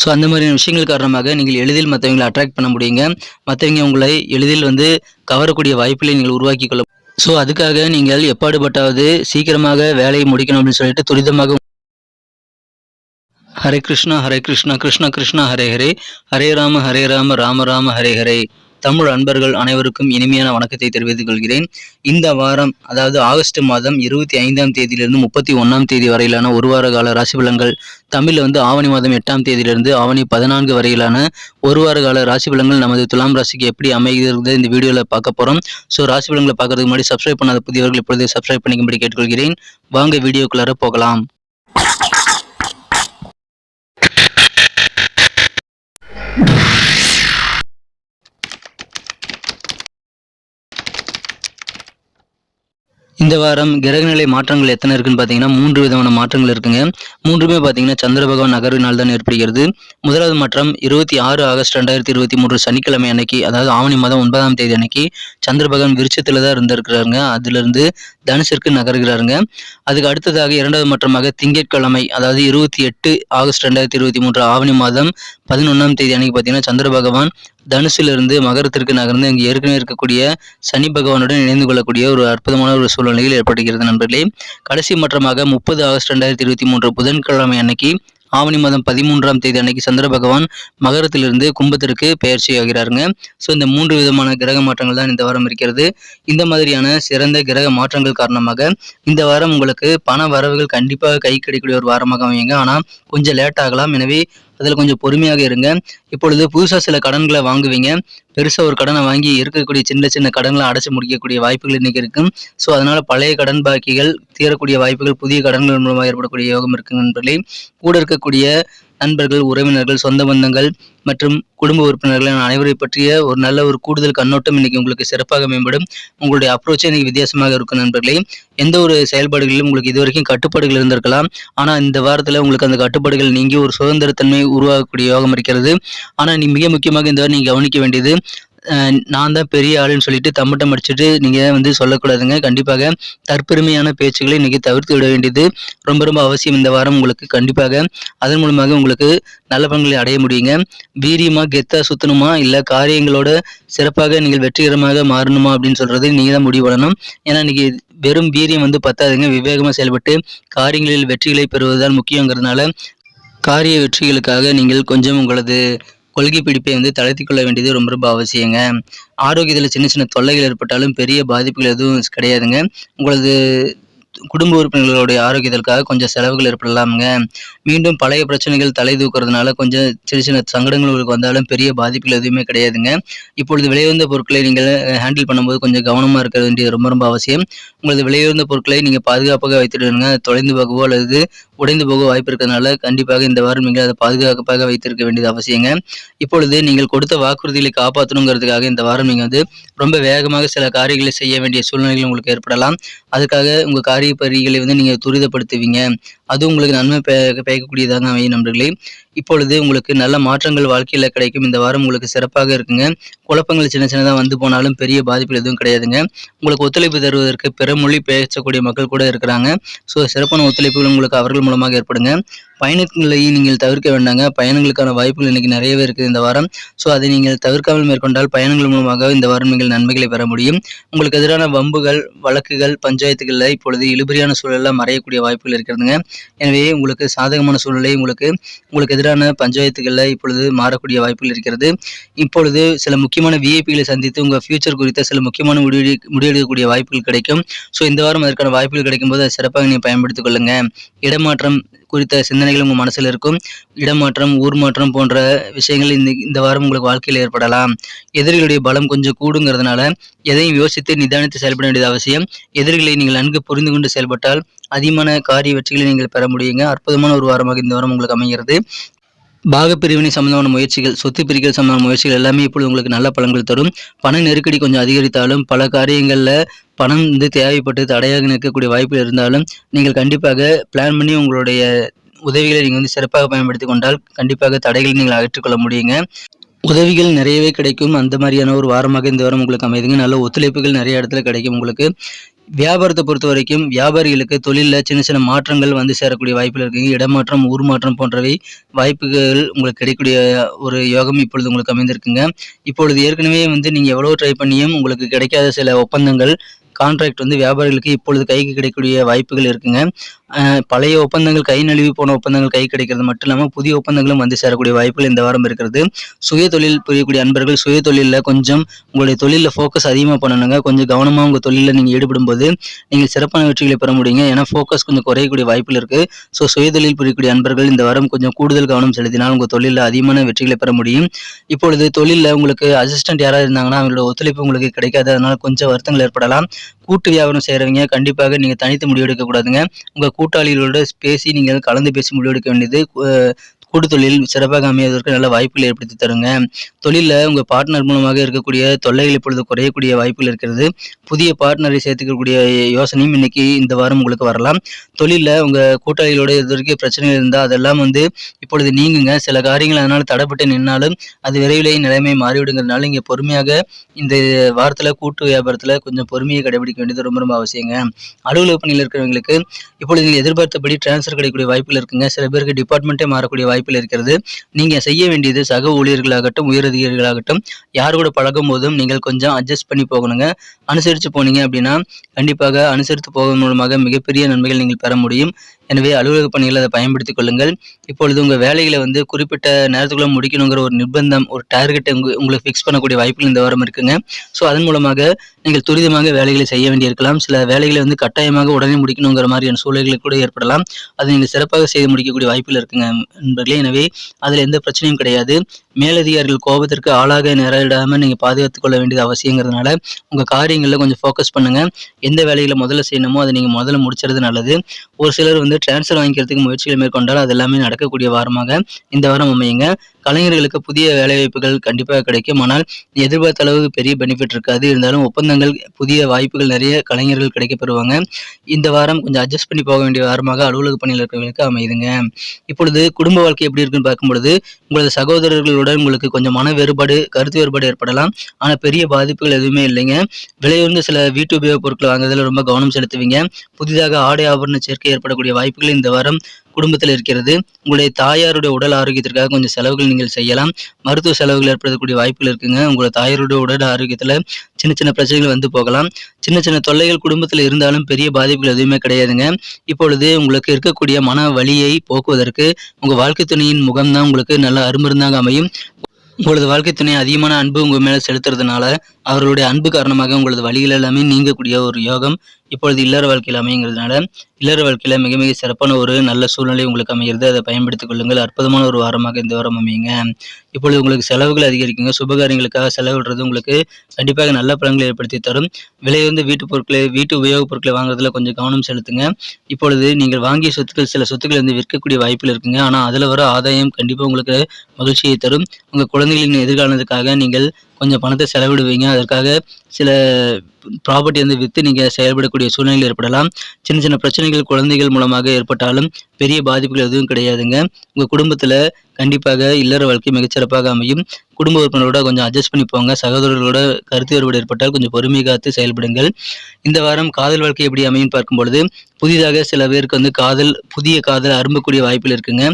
So அந்த மாதிரியான விஷயங்கள் காரணமாக நீங்கள் எளிதில் மற்றவங்களை அட்ராக்ட் பண்ண முடியுங்க. மற்றவங்க உங்களை எளிதில் வந்து கவரக்கூடிய வாய்ப்புகளை நீங்கள் உருவாக்கி கொள்ள ஸோ அதுக்காக நீங்கள் எப்பாடுபட்டாவது சீக்கிரமாக வேலையை முடிக்கணும் அப்படின்னு சொல்லிட்டு துரிதமாக ஹரே கிருஷ்ணா ஹரே கிருஷ்ணா கிருஷ்ணா கிருஷ்ணா ஹரே ஹரே. ஹரே ராம ஹரே ராம ராம ராம ஹரே ஹரே. தமிழ் அன்பர்கள் அனைவருக்கும் இனிமையான வணக்கத்தை தெரிவித்துக் கொள்கிறேன். இந்த வாரம் அதாவது ஆகஸ்ட் மாதம் இருபத்தி ஐந்தாம் தேதியிலிருந்து முப்பத்தி ஒன்றாம் தேதி வரையிலான ஒரு வார கால ராசி பலன்கள் தமிழில் வந்து ஆவணி மாதம் எட்டாம் தேதியிலிருந்து ஆவணி பதினான்கு வரையிலான ஒரு வார கால ராசி பலன்கள் நமது துலாம் ராசிக்கு எப்படி அமைகிறது இந்த வீடியோவில் பார்க்க போகிறோம் ஸோ ராசி பலன்களை பார்க்கறதுக்கு முன்னாடி சப்ஸ்கிரைப் பண்ணாத புதியவர்கள் இப்பொழுது சப்ஸ்கிரைப் பண்ணிக்கும்படி கேட்டுக்கொள்கிறேன். வாங்க வீடியோக்குள்ளார போகலாம். இந்த வாரம் கிரகநிலை மாற்றங்கள் எத்தனை இருக்குன்னு பார்த்தீங்கன்னா மூன்று விதமான மாற்றங்கள் இருக்குங்க. மூன்றுமே பார்த்தீங்கன்னா சந்திர பகவான் நகர்வினால் தான் ஏற்படுகிறது. முதலாவது மாற்றம் இருபத்தி ஆறு ஆகஸ்ட் ரெண்டாயிரத்தி இருபத்தி மூன்று சனிக்கிழமை அன்னைக்கு அதாவது ஆவணி மாதம் ஒன்பதாம் தேதி அன்னைக்கு சந்திர பகவான் விருச்சத்தில் தான் இருந்திருக்கிறாருங்க. அதிலிருந்து தனுஷிற்கு நகர்கிறாருங்க. அதுக்கு அடுத்ததாக இரண்டாவது மாற்றமாக திங்கட்கிழமை அதாவது இருபத்தி எட்டு ஆகஸ்ட் ரெண்டாயிரத்தி இருபத்தி மூன்று ஆவணி மாதம் பதினொன்றாம் தேதி அன்னைக்கு பார்த்தீங்கன்னா சந்திர பகவான் தனுசிலிருந்து மகரத்திற்கு நகர்ந்து அங்கு ஏற்கனவே இருக்கக்கூடிய சனி பகவானுடன் இணைந்து கொள்ளக்கூடிய ஒரு அற்புதமான ஒரு சூழ்நிலையில் ஏற்படுகிறது நண்பர்களே. கடைசி மாற்றமாக முப்பது ஆகஸ்ட் ரெண்டாயிரத்தி இருபத்தி மூன்று புதன்கிழமை அன்னைக்கு ஆவணி மாதம் பதிமூன்றாம் தேதி அன்னைக்கு சந்திர பகவான் மகரத்திலிருந்து கும்பத்திற்கு பயிற்சி ஆகிறாருங்க. ஸோ இந்த மூன்று விதமான கிரக மாற்றங்கள் தான் இந்த வாரம் இருக்கிறது. இந்த மாதிரியான சிறந்த கிரக மாற்றங்கள் காரணமாக இந்த வாரம் உங்களுக்கு பண வரவுகள் கண்டிப்பாக கை கிடைக்கக்கூடிய ஒரு வாரமாக அமையுங்க. ஆனால் கொஞ்சம் லேட் ஆகலாம். எனவே அதில் கொஞ்சம் பொறுமையாக இருங்க. இப்பொழுது புதுசாக சில கடன்களை வாங்குவீங்க. பெருசாக ஒரு கடனை வாங்கி இருக்கக்கூடிய சின்ன சின்ன கடன்களை அடைச்சு முடிக்கக்கூடிய வாய்ப்புகள் இன்னைக்கு இருக்கும் ஸோ அதனால பழைய கடன் பாக்கிகள் தீரக்கூடிய வாய்ப்புகள் புதிய கடன்கள் மூலமாக ஏற்படக்கூடிய யோகம் இருக்குங்க நண்பர்களே. கூட இருக்கக்கூடிய நண்பர்கள் உறவினர்கள் சொந்த பந்தங்கள் மற்றும் குடும்ப உறுப்பினர்கள் அனைவரை பற்றிய ஒரு நல்ல ஒரு கூடுதல் கண்ணோட்டம் இன்னைக்கு உங்களுக்கு சிறப்பாக மேம்படும். உங்களுடைய அப்ரோச்சே இன்னைக்கு வித்தியாசமாக இருக்கும் நண்பர்களே. எந்த ஒரு செயல்பாடுகளிலும் உங்களுக்கு இது வரைக்கும் கட்டுப்பாடுகள் இருந்திருக்கலாம். ஆனால் இந்த வாரத்தில் உங்களுக்கு அந்த கட்டுப்பாடுகள் நீங்கி ஒரு சுதந்திரத்தன்மை உருவாகக்கூடிய யோகம் இருக்கிறது. ஆனால் நீ மிக முக்கியமாக இந்த வாரம் நீங்கள் கவனிக்க வேண்டியது நான் தான் பெரிய ஆளுன்னு சொல்லிட்டு தம்மட்டம் அடிச்சுட்டு நீங்கள் வந்து சொல்லக்கூடாதுங்க? கண்டிப்பாக தற்பெருமையான பேச்சுக்களை இன்றைக்கி தவிர்த்து விட வேண்டியது ரொம்ப ரொம்ப அவசியம் இந்த வாரம் உங்களுக்கு. கண்டிப்பாக அதன் மூலமாக உங்களுக்கு நல்ல பலன்களை அடைய முடியுங்க. வீரியமாக கெத்தாக சுத்தணுமா? இல்லை காரியங்களோட சிறப்பாக நீங்கள் வெற்றிகரமாக மாறணுமா? அப்படின்னு சொல்கிறது நீங்கள் தான் முடிவு பண்ணணும். ஏன்னா இன்றைக்கி வெறும் வீரியம் வந்து பத்தாதுங்க. விவேகமாக செயல்பட்டு காரியங்களில் வெற்றிகளை பெறுவதுதான் முக்கியங்கிறதுனால காரிய வெற்றிகளுக்காக நீங்கள் கொஞ்சம் உங்களது கொள்கை பிடிப்பை வந்து தளர்த்தி கொள்ள வேண்டியது ரொம்ப ரொம்ப அவசியங்க. ஆரோக்கியத்தில் சின்ன சின்ன தொல்லைகள் ஏற்பட்டாலும் பெரிய பாதிப்புகள் எதுவும் கிடையாதுங்க. உங்களது குடும்ப உறுப்பினர்களுடைய ஆரோக்கியத்திற்காக கொஞ்சம் செலவுகள் ஏற்படலாமுங்க. மீண்டும் பழைய பிரச்சனைகள் தலை தூக்குறதுனால கொஞ்சம் சின்ன சின்ன சங்கடங்கள் உங்களுக்கு வந்தாலும் பெரிய பாதிப்புகள் எதுவுமே கிடையாதுங்க. இப்பொழுது விலையுயர்ந்த பொருட்களை நீங்கள் ஹேண்டில் பண்ணும்போது கொஞ்சம் கவனமாக இருக்க வேண்டியது ரொம்ப ரொம்ப அவசியம். உங்களது விலையுயர்ந்த பொருட்களை நீங்கள் பாதுகாப்பாக வைத்துடுங்க தொலைந்து போகவோ அல்லது உடைந்து போக வாய்ப்பு இருக்கிறதுனால கண்டிப்பாக இந்த வாரம் நீங்கள் அதை பாதுகாப்பாக வைத்திருக்க வேண்டியது அவசியங்க. இப்பொழுது நீங்கள் கொடுத்த வாக்குறுதிகளை காப்பாற்றணுங்கிறதுக்காக இந்த வாரம் நீங்கள் வந்து ரொம்ப வேகமாக சில காரியங்களை செய்ய வேண்டிய சூழ்நிலைகள் உங்களுக்கு ஏற்படலாம். அதுக்காக உங்கள் காரிய பணிகளை வந்து நீங்கள் துரிதப்படுத்துவீங்க. அது உங்களுக்கு நன்மை பயக்கக்கூடியதாக அமையும் நண்பர்களே. இப்பொழுது உங்களுக்கு நல்ல மாற்றங்கள் வாழ்க்கையில் கிடைக்கும். இந்த வாரம் உங்களுக்கு சிறப்பாக இருக்குங்க. குழப்பங்கள் சின்ன சின்னதாக வந்து போனாலும் பெரிய பாதிப்புகள் எதுவும் கிடையாதுங்க. உங்களுக்கு ஒத்துழைப்பு தருவதற்கு பிற மொழி பேசக்கூடிய மக்கள் கூட இருக்கிறாங்க. ஸோ சிறப்பான ஒத்துழைப்புகள் உங்களுக்கு அவர்கள் மூலமாக ஏற்படுங்க. பயணங்களை நீங்கள் தவிர்க்க வேண்டாங்க. பயணங்களுக்கான வாய்ப்புகள் இன்னைக்கு நிறையவே இருக்குது இந்த வாரம். ஸோ அதை நீங்கள் தவிர்க்காமல் மேற்கொண்டால் பயணங்கள் மூலமாக இந்த வாரம் நீங்கள் நன்மைகளை பெற முடியும். உங்களுக்கு எதிரான வம்புகள் வழக்குகள் பஞ்சாயத்துகளில் இப்பொழுது இழுபறியான சூழலில் மறையக்கூடிய வாய்ப்புகள் இருக்கிறதுங்க. எனவே உங்களுக்கு சாதகமான சூழ்நிலை உங்களுக்கு உங்களுக்கு எதிரான பஞ்சாயத்துகளில் இப்பொழுது மாறக்கூடிய வாய்ப்புகள் இருக்கிறது. இப்பொழுது சில முக்கியமான விஐபிகளை சந்தித்து உங்கள் ஃபியூச்சர் குறித்த சில முக்கியமான முடிவு முடிவெடுக்கக்கூடிய வாய்ப்புகள் கிடைக்கும். ஸோ இந்த வாரம் அதற்கான வாய்ப்புகள் கிடைக்கும்போது அதை சிறப்பாக நீங்கள் பயன்படுத்திக் கொள்ளுங்க. இடமாற்றம் குறித்த சிந்தனைகள் உங்கள் மனசில் இருக்கும்? இடமாற்றம் ஊர் மாற்றம் போன்ற விஷயங்கள் இந்த இந்த வாரம் உங்களுக்கு வாழ்க்கையில் ஏற்படலாம். எதிரிகளுடைய பலம் கொஞ்சம் கூடுங்கிறதுனால எதையும் யோசித்து நிதானித்து செயல்பட வேண்டியது அவசியம். எதிரிகளை நீங்கள் நன்கு புரிந்து கொண்டு செயல்பட்டால் அதிகமான காரிய வெற்றிகளை நீங்கள் பெற முடியுங்க. அற்புதமான ஒரு வாரமாக இந்த வாரம் உங்களுக்கு அமைகிறது. பாகப்பிரிவினை சம்பந்தமான முயற்சிகள் சொத்து பிரிக்கல் சம்பந்தமான முயற்சிகள் எல்லாமே இப்பொழுது உங்களுக்கு நல்ல பலன்கள் தரும். பண நெருக்கடி கொஞ்சம் அதிகரித்தாலும் பல காரியங்களில் பணம் வந்து தேவைப்பட்டு தடையாக நிற்கக்கூடிய வாய்ப்புகள் இருந்தாலும் நீங்கள் கண்டிப்பாக பிளான் பண்ணி உங்களுடைய உதவிகளை நீங்கள் வந்து சிறப்பாக பயன்படுத்தி கொண்டால் கண்டிப்பாக தடைகளை நீங்கள் அகற்றிக்கொள்ள முடியுங்க. உதவிகள் நிறையவே கிடைக்கும். அந்த மாதிரியான ஒரு வாரமாக இந்த வாரம் உங்களுக்கு அமைதுங்க. நல்ல ஒத்துழைப்புகள் நிறைய இடத்துல கிடைக்கும் உங்களுக்கு. வியாபாரத்தை பொறுத்த வரைக்கும் வியாபாரிகளுக்கு தொழிலில் சின்ன சின்ன மாற்றங்கள் வந்து சேரக்கூடிய வாய்ப்புகள் இருக்குங்க இடமாற்றம் ஊர் மாற்றம் போன்றவை வாய்ப்புகள் உங்களுக்கு கிடைக்கக்கூடிய ஒரு யோகம் இப்பொழுது உங்களுக்கு அமைந்திருக்குங்க. இப்பொழுது ஏற்கனவே வந்து நீங்கள் எவ்வளோ ட்ரை பண்ணியும் உங்களுக்கு கிடைக்காத சில ஒப்பந்தங்கள் கான்ட்ராக்ட் வந்து வியாபாரிகளுக்கு இப்பொழுது கைக்கு கிடைக்கக்கூடிய வாய்ப்புகள் இருக்குங்க. பழைய ஒப்பந்தங்கள் கை நழுவி போன ஒப்பந்தங்கள் கை கிடைக்கிறது மட்டும் இல்லாமல் புதிய ஒப்பந்தங்களும் வந்து சேரக்கூடிய வாய்ப்புகள் இந்த வாரம் இருக்கிறது. சுய தொழில் புரியக்கூடிய அன்பர்கள் சுய தொழிலில் கொஞ்சம் உங்களுடைய தொழிலில் ஃபோக்கஸ் அதிகமாக பண்ணணுங்க. கொஞ்சம் கவனமாக உங்கள் தொழிலில் நீங்கள் ஈடுபடும்போது நீங்கள் சிறப்பான வெற்றிகளை பெற முடியுங்க. ஏன்னா ஃபோக்கஸ் கொஞ்சம் குறையக்கூடிய வாய்ப்புகள் இருக்குது ஸோ சுய தொழில் புரியக்கூடிய அன்பர்கள் இந்த வாரம் கொஞ்சம் கூடுதல் கவனம் செலுத்தினால் உங்கள் தொழிலில் அதிகமான வெற்றிகளை பெற முடியும். இப்பொழுது தொழிலில் உங்களுக்கு அசிஸ்டன்ட் யாராவது இருந்தாங்கன்னா அவங்களோட ஒத்துழைப்பு உங்களுக்கு கிடைக்காது. அதனால் கொஞ்சம் வருத்தங்கள் ஏற்படலாம். கூட்டு வியாபாரம் செய்கிறவங்க கண்டிப்பாக நீங்கள் தனித்து முடிவெடுக்கக்கூடாதுங்க உங்கள் கூட்டாளிகளோட பேசி நீங்கள் கலந்து பேசி முடிவெடுக்க வேண்டியது கூட்டு தொழில் சிறப்பாக அமைவதற்கு நல்ல வாய்ப்புகள் ஏற்படுத்தி தருங்க. தொழிலில் உங்கள் பார்ட்னர் மூலமாக இருக்கக்கூடிய தொல்லைகள் இப்பொழுது குறையக்கூடிய வாய்ப்புகள் இருக்கிறது. புதிய பார்ட்னரை சேர்த்துக்கக்கூடிய யோசனையும் இன்னைக்கு இந்த வாரம் உங்களுக்கு வரலாம். தொழிலில் உங்கள் கூட்டாளிகளோட இது வரைக்கும் பிரச்சனைகள் இருந்தால் அதெல்லாம் வந்து இப்பொழுது நீங்குங்க. சில காரியங்கள் அதனால் தடைப்பட்டு நின்னாலும் அது விரைவிலேயே நிலைமை மாறிவிடுங்கிறதுனால இங்கே பொறுமையாக இந்த வாரத்தில் கூட்டு வியாபாரத்தில் கொஞ்சம் பொறுமையை கடைபிடிக்க வேண்டியது ரொம்ப ரொம்ப அவசியங்க. அலுவலக பணியில் இருக்கிறவங்களுக்கு இப்பொழுது நீங்கள் எதிர்பார்த்தபடி டிரான்ஸ்ஃபர் கிடைக்கக்கூடிய வாய்ப்புகள் இருக்குங்க. சில பேருக்கு டிபார்ட்மெண்ட்டே மாறக்கூடிய வாய்ப்பில் இருக்கிறது. நீங்கள் செய்ய வேண்டியது சக ஊழியர்களாகட்டும் உயரதிகாரிகளாகட்டும் யார் கூட பழகும் போதும் நீங்கள் கொஞ்சம் அட்ஜஸ்ட் பண்ணி போகணுங்க. அனுசரித்து போனீங்க அப்படின்னா கண்டிப்பாக அனுசரித்து போவதன் மூலமாக மிகப்பெரிய நன்மைகள் நீங்கள் பெற முடியும். எனவே அலுவலக பணிகளை அதை பயன்படுத்திக் கொள்ளுங்கள். இப்பொழுது உங்கள் வேலைகளை வந்து குறிப்பிட்ட நேரத்துக்குள்ள முடிக்கணுங்கிற ஒரு நிர்பந்தம் ஒரு டார்கெட்டை உங்க உங்களுக்கு ஃபிக்ஸ் பண்ணக்கூடிய வாய்ப்புகள் இந்த வாரம் இருக்குங்க. ஸோ அதன் மூலமாக நீங்கள் துரிதமாக வேலைகளை செய்ய வேண்டியிருக்கலாம். சில வேலைகளை வந்து கட்டாயமாக உடனே முடிக்கணுங்கிற மாதிரியான சூழல்கள் கூட ஏற்படலாம். அதை நீங்கள் சிறப்பாக செய்து முடிக்கக்கூடிய வாய்ப்புகள் இருக்குங்க நண்பர்களே. எனவே அதில் எந்த பிரச்சனையும் கிடையாது. மேலதிகாரிகள் கோபத்திற்கு ஆளாக நேரிடாமல் நீங்கள் பாதுகாத்துக் கொள்ள வேண்டியது அவசியங்கிறதுனால உங்கள் காரியங்களில் கொஞ்சம் ஃபோக்கஸ் பண்ணுங்கள் எந்த வேலைகளை முதல்ல செய்யணுமோ அதை நீங்கள் முதல்ல முடிச்சுறது நல்லது. ஒரு சிலர் வந்து டிரான்ஸ்ஃபர் வாங்கிக்கிறதுக்கு முயற்சிகள் மேற்கொண்டால் அது எல்லாமே நடக்கக்கூடிய வாரமாக இந்த வாரம் அமையுங்க. கலைஞர்களுக்கு புதிய வேலைவாய்ப்புகள் கண்டிப்பாக கிடைக்கும். ஆனால் எதிர்பார்த்த அளவுக்கு பெரிய பெனிஃபிட் இருக்காது. இருந்தாலும் ஒப்பந்தங்கள் புதிய வாய்ப்புகள் நிறைய கலைஞர்கள் கிடைக்கப்பெறுவாங்க. இந்த வாரம் கொஞ்சம் அட்ஜஸ்ட் பண்ணி போக வேண்டிய வாரமாக அலுவலக பணியில் இருக்கிறவங்களுக்கு அமையுதுங்க. இப்பொழுது குடும்ப வாழ்க்கை எப்படி இருக்குன்னு பார்க்கும்பொழுது உங்களது சகோதரர்களுடன் உங்களுக்கு கொஞ்சம் மன வேறுபாடு கருத்து வேறுபாடு ஏற்படலாம். ஆனால் பெரிய பாதிப்புகள் எதுவுமே இல்லைங்க. விலையுந்து சில வீட்டு உபயோகப் பொருட்கள் வாங்குறதுல ரொம்ப கவனம் செலுத்துவீங்க. புதிதாக ஆடை ஆபரண சேர்க்கை ஏற்படக்கூடிய வாய்ப்புகள் இந்த வாரம் குடும்பத்தில் இருக்கிறது. உங்களுடைய தாயாருடைய உடல் ஆரோக்கியத்திற்காக கொஞ்சம் செலவுகள் நீங்கள் செய்யலாம். மருத்துவ செலவுகள் ஏற்படக்கூடிய வாய்ப்புகள் இருக்குங்க. உங்களோட தாயாருடைய உடல் ஆரோக்கியத்தில் சின்ன சின்ன பிரச்சனைகள் வந்து போகலாம். சின்ன சின்ன தொல்லைகள் குடும்பத்தில் இருந்தாலும் பெரிய பாதிப்புகள் எதுவுமே கிடையாதுங்க. இப்பொழுது உங்களுக்கு இருக்கக்கூடிய மன வழியை போக்குவதற்கு உங்கள் வாழ்க்கை துணையின் முகம்தான் உங்களுக்கு நல்ல அருமருந்தாக அமையும். உங்களது வாழ்க்கை துணை அதிகமான அன்பு உங்கள் மேலே செலுத்துறதுனால அவர்களுடைய அன்பு காரணமாக உங்களது வழிகள் எல்லாமே நீங்கக்கூடிய ஒரு யோகம். இப்பொழுது இல்லற வாழ்க்கையில் அமைங்கிறதுனால இல்லற வாழ்க்கையில் மிக மிக சிறப்பான ஒரு நல்ல சூழ்நிலை உங்களுக்கு அமைகிறது. அதை பயன்படுத்திக் கொள்ளுங்கள். அற்புதமான ஒரு வாரமாக இந்த வாரம் அமையுங்க. இப்பொழுது உங்களுக்கு செலவுகள் அதிகரிக்குங்க. சுபகாரியங்களுக்காக செலவிடுறது உங்களுக்கு கண்டிப்பாக நல்ல பலன்களை ஏற்படுத்தி தரும். விலை வந்து வீட்டு பொருட்களை வீட்டு உபயோகப் பொருட்களை வாங்குறதுல கொஞ்சம் கவனம் செலுத்துங்க. இப்பொழுது நீங்கள் வாங்கிய சொத்துக்கள் சில சொத்துக்கள் வந்து விற்கக்கூடிய வாய்ப்பில் இருக்குங்க. ஆனால் அதில் வர ஆதாயம் கண்டிப்பாக உங்களுக்கு மகிழ்ச்சியை தரும். உங்கள் குழந்தைகளின் எதிர்காலத்துக்காக நீங்கள் கொஞ்சம் பணத்தை செலவிடுவீங்க. அதற்காக சில ப்ராப்பர்ட்டி வந்து விற்று நீங்கள் செயல்படக்கூடிய சூழ்நிலையில் ஏற்படலாம். சின்ன சின்ன பிரச்சனைகள் குழந்தைகள் மூலமாக ஏற்பட்டாலும் பெரிய பாதிப்புகள் எதுவும் கிடையாதுங்க. உங்கள் குடும்பத்தில் கண்டிப்பாக இல்லற வாழ்க்கை மிகச்சிறப்பாக அமையும். குடும்ப உறுப்பினரோட கொஞ்சம் அட்ஜஸ்ட் பண்ணி போங்க. சகோதரர்களோட கருத்து வேறுபாடு ஏற்பட்டால் கொஞ்சம் பொறுமை காத்து செயல்படுங்கள். இந்த வாரம் காதல் வாழ்க்கை எப்படி அமையும் பார்க்கும் பொழுது புதிதாக சில பேருக்கு வந்து காதல் புதிய காதல் அரும்பக்கூடிய வாய்ப்புகள் இருக்குங்க.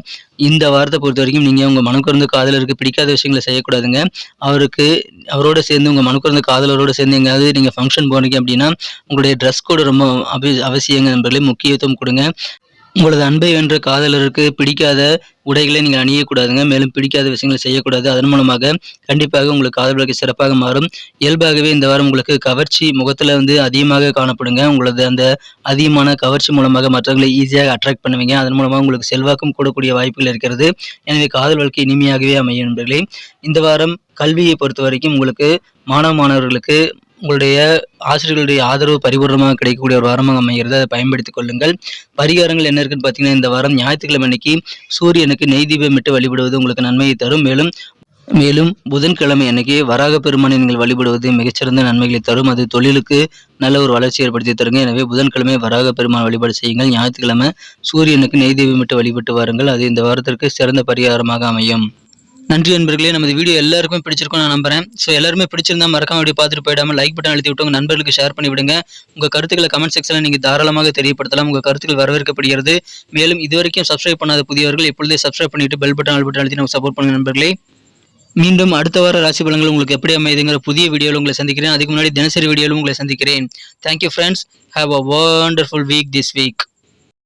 இந்த வாரத்தை பொறுத்த வரைக்கும் நீங்கள் உங்கள் மனக்குறந்த காதலருக்கு பிடிக்காத விஷயங்களை செய்யக்கூடாதுங்க. அவருக்கு அவரோட சேர்ந்து உங்கள் மனக்குறந்த காதலரோட சேர்ந்து எங்கேயாவது நீங்கள் ஃபங்க்ஷன் போனீங்க அப்படின்னா உங்களுடைய ட்ரெஸ் கோடு ரொம்ப அவசியங்க நண்பர்களே. முக்கியத்துவம் கொடுங்க. உங்களது அன்பை வென்ற காதலருக்கு பிடிக்காத உடைகளை நீங்கள் அணியக்கூடாதுங்க. மேலும் பிடிக்காத விஷயங்களை செய்யக்கூடாது. அதன் மூலமாக கண்டிப்பாக உங்களுக்கு காதல் வாழ்க்கை சிறப்பாக மாறும். இயல்பாகவே இந்த வாரம் உங்களுக்கு கவர்ச்சி முகத்தில் வந்து அதிகமாக காணப்படுங்க. உங்களது அந்த அதிகமான கவர்ச்சி மூலமாக மற்றவங்களை ஈஸியாக அட்ராக்ட் பண்ணுவீங்க. அதன் மூலமாக உங்களுக்கு செல்வாக்கும் கூடக்கூடிய வாய்ப்புகள் இருக்கிறது. எனவே காதல் வாழ்க்கை இனிமையாகவே அமையும் நண்பர்களே. இந்த வாரம் கல்வியை பொறுத்த வரைக்கும் உங்களுக்கு மாணவ மாணவர்களுக்கு உங்களுடைய ஆசிரியர்களுடைய ஆதரவு பரிபூர்ணமாக கிடைக்கக்கூடிய ஒரு வாரமாக அமைகிறது. அதை பயன்படுத்திக் கொள்ளுங்கள். பரிகாரங்கள் என்ன இருக்குன்னு பார்த்தீங்கன்னா இந்த வாரம் ஞாயிற்றுக்கிழமை அன்னைக்கு சூரியனுக்கு நெய் தீபம் வழிபடுவது உங்களுக்கு நன்மையை தரும். மேலும் மேலும் புதன்கிழமை அன்னைக்கு வராக பெருமானை நீங்கள் வழிபடுவது மிகச்சிறந்த நன்மைகளை தரும். அது தொழிலுக்கு நல்ல ஒரு வளர்ச்சி ஏற்படுத்தி தருங்க. எனவே புதன்கிழமை வராக பெருமான் வழிபாடு செய்யுங்கள். ஞாயிற்றுக்கிழமை சூரியனுக்கு நெய் தீபமிட்டு வழிபட்டு வாருங்கள். அது இந்த வாரத்திற்கு சிறந்த பரிகாரமாக அமையும். நன்றி நண்பர்களே. நமது வீடியோ எல்லாருக்கும் பிடிச்சிருக்கும் நான் நம்புறேன். ஸோ எல்லாருமே பிடிச்சிருந்தா மறக்காம வீடியோ பார்த்துட்டு போயிடாம லைக் பட்டன் அழுத்தி விட்டு உங்கள் நண்பர்களுக்கு ஷேர் பண்ணி விடுங்க. உங்கள் கருத்துக்களை கமெண்ட் செக்ஷனில் நீங்கள் தாராளமாக தெரியப்படுத்தலாம். உங்கள் கருத்துக்கள் வரவேற்கப்படுகிறது. மேலும் இதுவரைக்கும் சப்ஸ்கிரைப் பண்ணாத புதியவர்கள் எப்பொழுதே சப்ஸ்கிரைப் பண்ணிட்டு பெல் பட்டன் அழுத்தி அழுத்தி நம்ம சப்போர்ட் பண்ணுங்க நண்பர்களே. மீண்டும் அடுத்த வார ராசி பலன்கள் உங்களுக்கு எப்படி அமைதுங்கிற புதிய வீடியோவில் உங்களை சந்திக்கிறேன். அதுக்கு முன்னாடி தினசரி வீடியோவில் உங்களை சந்திக்கிறேன். Thank you friends have a wonderful week this week